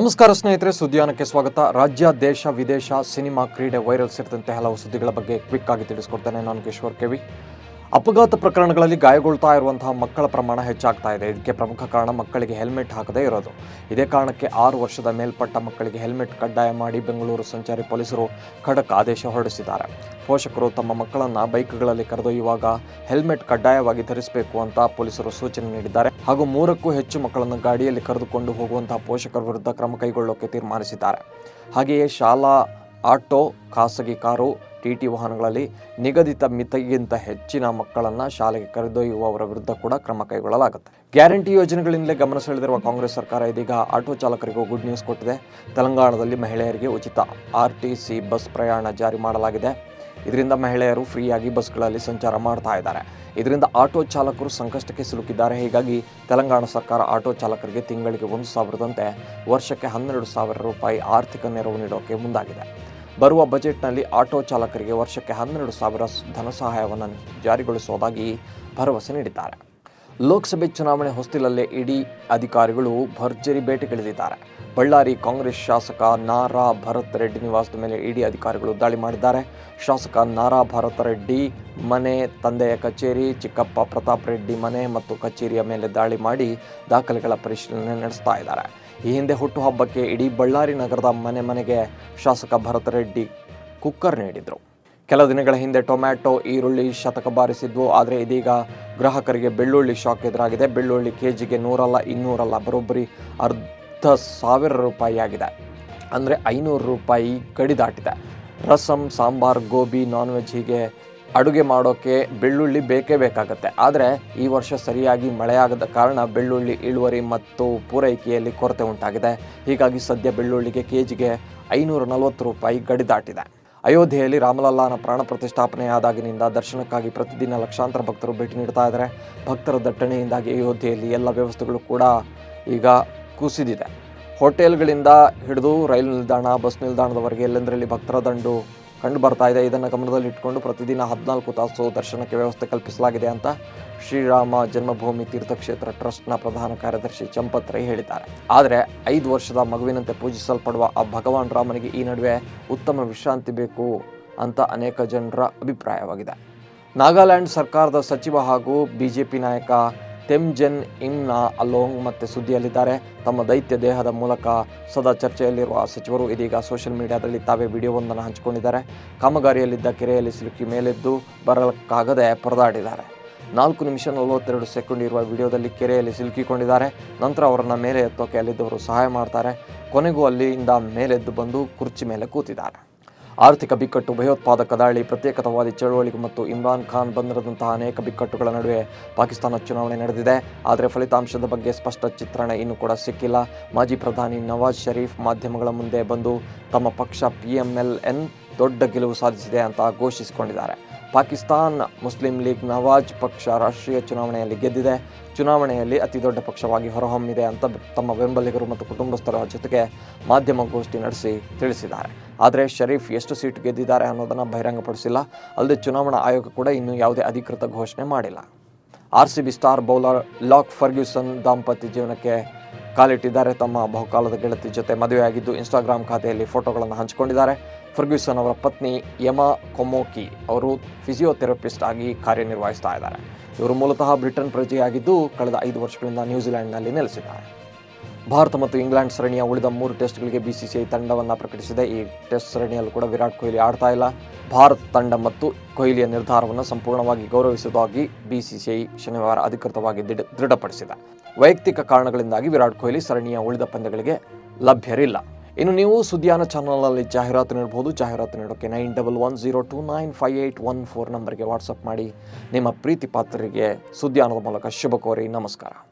ನಮಸ್ಕಾರ ಸ್ನೇಹಿತರೆ, ಸುದ್ದಿಯಾನಕ್ಕೆ ಸ್ವಾಗತ. ರಾಜ್ಯ, ದೇಶ, ವಿದೇಶ, ಸಿನಿಮಾ, ಕ್ರೀಡೆ, ವೈರಲ್ ಸೇರಿದಂತೆ ಹಲವು ಸುದ್ದಿಗಳ ಬಗ್ಗೆ ಕ್ವಿಕ್ ಆಗಿ ತಿಳಿಸ್ಕೊಡ್ತೇನೆ. ನಾನು ಕಿಶೋರ್ ಕೆವಿ ಅಪಘಾತ ಪ್ರಕರಣಗಳಲ್ಲಿ ಗಾಯಗೊಳ್ತಾ ಇರುವಂತಹ ಮಕ್ಕಳ ಪ್ರಮಾಣ ಹೆಚ್ಚಾಗ್ತಾ ಇದೆ. ಇದಕ್ಕೆ ಪ್ರಮುಖ ಕಾರಣ ಮಕ್ಕಳಿಗೆ ಹೆಲ್ಮೆಟ್ ಹಾಕದೇ ಇರೋದು. ಇದೇ ಕಾರಣಕ್ಕೆ ಆರು ವರ್ಷದ ಮೇಲ್ಪಟ್ಟ ಮಕ್ಕಳಿಗೆ ಹೆಲ್ಮೆಟ್ ಕಡ್ಡಾಯ ಮಾಡಿ ಬೆಂಗಳೂರು ಸಂಚಾರಿ ಪೊಲೀಸರು ಖಡಕ್ ಆದೇಶ ಹೊರಡಿಸಿದ್ದಾರೆ. ಪೋಷಕರು ತಮ್ಮ ಮಕ್ಕಳನ್ನ ಬೈಕ್ಗಳಲ್ಲಿ ಕರೆದೊಯ್ಯುವಾಗ ಹೆಲ್ಮೆಟ್ ಕಡ್ಡಾಯವಾಗಿ ಧರಿಸಬೇಕು ಅಂತ ಪೊಲೀಸರು ಸೂಚನೆ ನೀಡಿದ್ದಾರೆ. ಹಾಗೂ ಮೂರಕ್ಕೂ ಹೆಚ್ಚು ಮಕ್ಕಳನ್ನು ಗಾಡಿಯಲ್ಲಿ ಕರೆದುಕೊಂಡು ಹೋಗುವಂತಹ ಪೋಷಕರ ವಿರುದ್ಧ ಕ್ರಮ ಕೈಗೊಳ್ಳೋಕೆ ತೀರ್ಮಾನಿಸಿದ್ದಾರೆ. ಹಾಗೆಯೇ ಶಾಲಾ ಆಟೋ, ಖಾಸಗಿ ಕಾರು ಟಿಟಿ ವಾಹನಗಳಲ್ಲಿ ನಿಗದಿತ ಮಿತಿಗಿಂತ ಹೆಚ್ಚಿನ ಮಕ್ಕಳನ್ನು ಶಾಲೆಗೆ ಕರೆದೊಯ್ಯುವವರ ವಿರುದ್ಧ ಕೂಡ ಕ್ರಮ ಕೈಗೊಳ್ಳಲಾಗುತ್ತೆ. ಗ್ಯಾರಂಟಿ ಯೋಜನೆಗಳಿಂದಲೇ ಗಮನ ಸೆಳೆದಿರುವ ಕಾಂಗ್ರೆಸ್ ಸರ್ಕಾರ ಇದೀಗ ಆಟೋ ಚಾಲಕರಿಗೂ ಗುಡ್ ನ್ಯೂಸ್ ಕೊಟ್ಟಿದೆ. ತೆಲಂಗಾಣದಲ್ಲಿ ಮಹಿಳೆಯರಿಗೆ ಉಚಿತ ಆರ್ ಟಿ ಸಿ ಬಸ್ ಪ್ರಯಾಣ ಜಾರಿ ಮಾಡಲಾಗಿದೆ. ಇದರಿಂದ ಮಹಿಳೆಯರು ಫ್ರೀಯಾಗಿ ಬಸ್ಗಳಲ್ಲಿ ಸಂಚಾರ ಮಾಡ್ತಾ ಇದ್ದಾರೆ. ಇದರಿಂದ ಆಟೋ ಚಾಲಕರು ಸಂಕಷ್ಟಕ್ಕೆ ಸಿಲುಕಿದ್ದಾರೆ. ಹೀಗಾಗಿ ತೆಲಂಗಾಣ ಸರ್ಕಾರ ಆಟೋ ಚಾಲಕರಿಗೆ ತಿಂಗಳಿಗೆ ಒಂದು ಸಾವಿರದಂತೆ ವರ್ಷಕ್ಕೆ ಹನ್ನೆರಡು ಸಾವಿರ ರೂಪಾಯಿ ಆರ್ಥಿಕ ನೆರವು ನೀಡೋಕೆ ಮುಂದಾಗಿದೆ. ಬರುವ ಬಜೆಟ್ನಲ್ಲಿ ಆಟೋ ಚಾಲಕರಿಗೆ ವರ್ಷಕ್ಕೆ ಹನ್ನೆರಡು ಸಾವಿರ ಧನ ಸಹಾಯವನ್ನು ಜಾರಿಗೊಳಿಸುವುದಾಗಿ ಭರವಸೆ ನೀಡಿದ್ದಾರೆ. ಲೋಕಸಭೆ ಚುನಾವಣೆ ಹೊಸ್ತಿಲಲ್ಲೇ ಇಡೀ ಅಧಿಕಾರಿಗಳು ಭರ್ಜರಿ ಬೇಟೆಗಿಳಿದಿದ್ದಾರೆ. ಬಳ್ಳಾರಿ ಕಾಂಗ್ರೆಸ್ ಶಾಸಕ ನಾರಾ ಭರತ್ ರೆಡ್ಡಿ ನಿವಾಸದ ಮೇಲೆ ಇಡಿ ಅಧಿಕಾರಿಗಳು ದಾಳಿ ಮಾಡಿದ್ದಾರೆ. ಶಾಸಕ ನಾರಾ ಭರತ್ ರೆಡ್ಡಿ ಮನೆ, ತಂದೆಯ ಕಚೇರಿ, ಚಿಕ್ಕಪ್ಪ ಪ್ರತಾಪ್ ರೆಡ್ಡಿ ಮನೆ ಮತ್ತು ಕಚೇರಿಯ ಮೇಲೆ ದಾಳಿ ಮಾಡಿ ದಾಖಲೆಗಳ ಪರಿಶೀಲನೆ ನಡೆಸ್ತಾ ಇದ್ದಾರೆ. ಈ ಹಿಂದೆ ಹುಟ್ಟುಹಬ್ಬಕ್ಕೆ ಇಡೀ ಬಳ್ಳಾರಿ ನಗರದ ಮನೆ ಮನೆಗೆ ಶಾಸಕ ಭರತ್ ರೆಡ್ಡಿ ಕುಕ್ಕರ್ ನೀಡಿದರು. ಕೆಲ ದಿನಗಳ ಹಿಂದೆ ಟೊಮ್ಯಾಟೊ, ಈರುಳ್ಳಿ ಶತಕ ಬಾರಿಸಿದ್ವು, ಆದರೆ ಇದೀಗ ಗ್ರಾಹಕರಿಗೆ ಬೆಳ್ಳುಳ್ಳಿ ಶಾಕ್ ಎದುರಾಗಿದೆ. ಬೆಳ್ಳುಳ್ಳಿ ಕೆ ಜಿಗೆ ನೂರಲ್ಲ, ಇನ್ನೂರಲ್ಲ, ಬರೋಬ್ಬರಿ ಅರ್ಧ ಸಾವಿರ ರೂಪಾಯಿ ಆಗಿದೆ. ಅಂದರೆ ಐನೂರು ರೂಪಾಯಿ ಗಡಿ ದಾಟಿದೆ. ರಸಂ, ಸಾಂಬಾರ್, ಗೋಬಿ ನಾನ್ ವೆಜ್ ಹೀಗೆ ಅಡುಗೆ ಮಾಡೋಕ್ಕೆ ಬೆಳ್ಳುಳ್ಳಿ ಬೇಕೇ ಬೇಕಾಗುತ್ತೆ. ಆದರೆ ಈ ವರ್ಷ ಸರಿಯಾಗಿ ಮಳೆಯಾಗದ ಕಾರಣ ಬೆಳ್ಳುಳ್ಳಿ ಇಳುವರಿ ಮತ್ತು ಪೂರೈಕೆಯಲ್ಲಿ ಕೊರತೆ ಉಂಟಾಗಿದೆ. ಹೀಗಾಗಿ ಸದ್ಯ ಬೆಳ್ಳುಳ್ಳಿಗೆ ಕೆ ಜಿಗೆ ಐನೂರ ನಲವತ್ತು ರೂಪಾಯಿ ಗಡಿ ದಾಟಿದೆ. ಅಯೋಧ್ಯೆಯಲ್ಲಿ ರಾಮಲಲ್ಲಾನ ಪ್ರಾಣ ಪ್ರತಿಷ್ಠಾಪನೆಯಾದಾಗಿನಿಂದ ದರ್ಶನಕ್ಕಾಗಿ ಪ್ರತಿದಿನ ಲಕ್ಷಾಂತರ ಭಕ್ತರು ಭೇಟಿ ನೀಡ್ತಾ ಇದ್ದಾರೆ. ಭಕ್ತರ ದಟ್ಟಣೆಯಿಂದಾಗಿ ಅಯೋಧ್ಯೆಯಲ್ಲಿ ಎಲ್ಲ ವ್ಯವಸ್ಥೆಗಳು ಕೂಡ ಈಗ ಕುಸಿದಿದೆ. ಹೋಟೆಲ್ಗಳಿಂದ ಹಿಡಿದು ರೈಲು ನಿಲ್ದಾಣ, ಬಸ್ ನಿಲ್ದಾಣದವರೆಗೆ ಎಲ್ಲೆಂದರಲ್ಲಿ ಭಕ್ತರ ದಂಡು ಕಂಡು ಬರ್ತಾ ಇದೆ ಇದನ್ನು ಗಮನದಲ್ಲಿಟ್ಟುಕೊಂಡು ಪ್ರತಿದಿನ ಹದಿನಾಲ್ಕು ತಾಸು ದರ್ಶನಕ್ಕೆ ವ್ಯವಸ್ಥೆ ಕಲ್ಪಿಸಲಾಗಿದೆ ಅಂತ ಶ್ರೀರಾಮ ಜನ್ಮಭೂಮಿ ತೀರ್ಥಕ್ಷೇತ್ರ ಟ್ರಸ್ಟ್ನ ಪ್ರಧಾನ ಕಾರ್ಯದರ್ಶಿ ಚಂಪತ್ ರೈ ಹೇಳಿದ್ದಾರೆ. ಆದರೆ ಐದು ವರ್ಷದ ಮಗುವಿನಂತೆ ಪೂಜಿಸಲ್ಪಡುವ ಆ ಭಗವಾನ್ ರಾಮನಿಗೆ ಈ ನಡುವೆ ಉತ್ತಮ ವಿಶ್ರಾಂತಿ ಬೇಕು ಅಂತ ಅನೇಕ ಜನರ ಅಭಿಪ್ರಾಯವಾಗಿದೆ. ನಾಗಾಲ್ಯಾಂಡ್ ಸರ್ಕಾರದ ಸಚಿವ ಹಾಗೂ ಬಿಜೆಪಿ ನಾಯಕ ತೆಮ್ಜೆನ್ ಇಮ್ನ ಅಲೋಂಗ್ ಮತ್ತೆ ಸುದ್ದಿಯಲ್ಲಿದ್ದಾರೆ. ತಮ್ಮ ದೈತ್ಯ ದೇಹದ ಮೂಲಕ ಸದಾ ಚರ್ಚೆಯಲ್ಲಿರುವ ಸಚಿವರು ಇದೀಗ ಸೋಷಿಯಲ್ ಮೀಡಿಯಾದಲ್ಲಿ ತಾವೇ ವಿಡಿಯೋವೊಂದನ್ನು ಹಂಚಿಕೊಂಡಿದ್ದಾರೆ. ಕಾಮಗಾರಿಯಲ್ಲಿದ್ದ ಕೆರೆಯಲ್ಲಿ ಸಿಲುಕಿ ಮೇಲೆದ್ದು ಬರಲಕ್ಕಾಗದೆ ಪರದಾಡಿದ್ದಾರೆ. ನಾಲ್ಕು ನಿಮಿಷ ನಲವತ್ತೆರಡು ಸೆಕೆಂಡ್ ಇರುವ ವಿಡಿಯೋದಲ್ಲಿ ಕೆರೆಯಲ್ಲಿ ಸಿಲುಕಿಕೊಂಡಿದ್ದಾರೆ. ನಂತರ ಅವರನ್ನು ಮೇಲೆ ಎತ್ತೋಕೆ ಅಲ್ಲಿದ್ದವರು ಸಹಾಯ ಮಾಡ್ತಾರೆ. ಕೊನೆಗೂ ಅಲ್ಲಿಯಿಂದ ಮೇಲೆದ್ದು ಬಂದು ಕುರ್ಚಿ ಮೇಲೆ ಕೂತಿದ್ದಾರೆ. ಆರ್ಥಿಕ ಬಿಕ್ಕಟ್ಟು, ಭಯೋತ್ಪಾದಕ ದಾಳಿ, ಪ್ರತ್ಯೇಕತಾವಾದಿ ಚಳುವಳಿ ಮತ್ತು ಇಮ್ರಾನ್ ಖಾನ್ ಬಂದಿರದಂತಹ ಅನೇಕ ಬಿಕ್ಕಟ್ಟುಗಳ ನಡುವೆ ಪಾಕಿಸ್ತಾನ ಚುನಾವಣೆ ನಡೆದಿದೆ. ಆದರೆ ಫಲಿತಾಂಶದ ಬಗ್ಗೆ ಸ್ಪಷ್ಟ ಚಿತ್ರಣ ಇನ್ನೂ ಕೂಡ ಸಿಕ್ಕಿಲ್ಲ. ಮಾಜಿ ಪ್ರಧಾನಿ ನವಾಜ್ ಷರೀಫ್ ಮಾಧ್ಯಮಗಳ ಮುಂದೆ ಬಂದು ತಮ್ಮ ಪಕ್ಷ ಪಿ ಎಂ ಎಲ್ ಎನ್ ದೊಡ್ಡ ಗೆಲುವು ಸಾಧಿಸಿದೆ ಅಂತ ಘೋಷಿಸಿಕೊಂಡಿದ್ದಾರೆ. ಪಾಕಿಸ್ತಾನ್ ಮುಸ್ಲಿಂ ಲೀಗ್ ನವಾಜ್ ಪಕ್ಷ ರಾಷ್ಟ್ರೀಯ ಚುನಾವಣೆಯಲ್ಲಿ ಗೆದ್ದಿದೆ. ಚುನಾವಣೆಯಲ್ಲಿ ಅತಿ ದೊಡ್ಡ ಪಕ್ಷವಾಗಿ ಹೊರಹೊಮ್ಮಿದೆ ಅಂತ ತಮ್ಮ ಬೆಂಬಲಿಗರು ಮತ್ತು ಕುಟುಂಬಸ್ಥರ ಜೊತೆಗೆ ಮಾಧ್ಯಮಗೋಷ್ಠಿ ನಡೆಸಿ ತಿಳಿಸಿದ್ದಾರೆ. ಆದರೆ ಶರೀಫ್ ಎಷ್ಟು ಸೀಟ್ ಗೆದ್ದಿದ್ದಾರೆ ಅನ್ನೋದನ್ನು ಬಹಿರಂಗಪಡಿಸಿಲ್ಲ. ಅಲ್ಲದೆ ಚುನಾವಣಾ ಆಯೋಗ ಕೂಡ ಇನ್ನೂ ಯಾವುದೇ ಅಧಿಕೃತ ಘೋಷಣೆ ಮಾಡಿಲ್ಲ. R C B star bowler Lockie Ferguson ದಾಂಪತ್ಯ ಜೀವನಕ್ಕೆ ಕಾಲಿಟ್ಟಿದ್ದಾರೆ. ತಮ್ಮ ಬಹುಕಾಲದ ಗೆಳತಿ ಜೊತೆ ಮದುವೆಯಾಗಿದ್ದು ಇನ್ಸ್ಟಾಗ್ರಾಮ್ ಖಾತೆಯಲ್ಲಿ ಫೋಟೋಗಳನ್ನು ಹಂಚಿಕೊಂಡಿದ್ದಾರೆ. ಫರ್ಗ್ಯೂಸನ್ ಅವರ ಪತ್ನಿ ಯಮಾ ಕೊಮೋಕಿ ಅವರು ಫಿಸಿಯೋಥೆರಪಿಸ್ಟ್ ಆಗಿ ಕಾರ್ಯನಿರ್ವಹಿಸ್ತಾ ಇದ್ದಾರೆ. ಇವರು ಮೂಲತಃ ಬ್ರಿಟನ್ ಪ್ರಜೆಯಾಗಿದ್ದು ಕಳೆದ ಐದು ವರ್ಷಗಳಿಂದ ನ್ಯೂಜಿಲೆಂಡ್ನಲ್ಲಿ ನೆಲೆಸಿದ್ದಾರೆ. ಭಾರತ ಮತ್ತು ಇಂಗ್ಲೆಂಡ್ ಸರಣಿಯ ಉಳಿದ ಮೂರು ಟೆಸ್ಟ್ಗಳಿಗೆ ಬಿಸಿಸಿಐ ತಂಡವನ್ನು ಪ್ರಕಟಿಸಿದೆ. ಈ ಟೆಸ್ಟ್ ಸರಣಿಯಲ್ಲೂ ಕೂಡ ವಿರಾಟ್ ಕೊಹ್ಲಿ ಆಡ್ತಾ ಇಲ್ಲ. ಭಾರತ ತಂಡ ಮತ್ತು ಕೊಹ್ಲಿಯ ನಿರ್ಧಾರವನ್ನು ಸಂಪೂರ್ಣವಾಗಿ ಗೌರವಿಸುವುದಾಗಿ ಬಿಸಿಸಿಐ ಶನಿವಾರ ಅಧಿಕೃತವಾಗಿ ದೃಢ ದೃಢಪಡಿಸಿದೆ. ವೈಯಕ್ತಿಕ ಕಾರಣಗಳಿಂದಾಗಿ ವಿರಾಟ್ ಕೊಹ್ಲಿ ಸರಣಿಯ ಉಳಿದ ಪಂದ್ಯಗಳಿಗೆ ಲಭ್ಯರಿಲ್ಲ. ಇನ್ನು ನೀವು ಸುದ್ದಿಯಾನ ಚಾನಲ್ನಲ್ಲಿ ಜಾಹೀರಾತು ನೀಡಬಹುದು ಜಾಹೀರಾತು ನೀಡೋಕ್ಕೆ nine double one zero two nine five eight one four ನಂಬರ್ಗೆ ವಾಟ್ಸಪ್ ಮಾಡಿ. ನಿಮ್ಮ ಪ್ರೀತಿ ಪಾತ್ರರಿಗೆ ಸುದ್ದಿಯಾನದ ಮೂಲಕ ಶುಭ ಕೋರಿ ನಮಸ್ಕಾರ.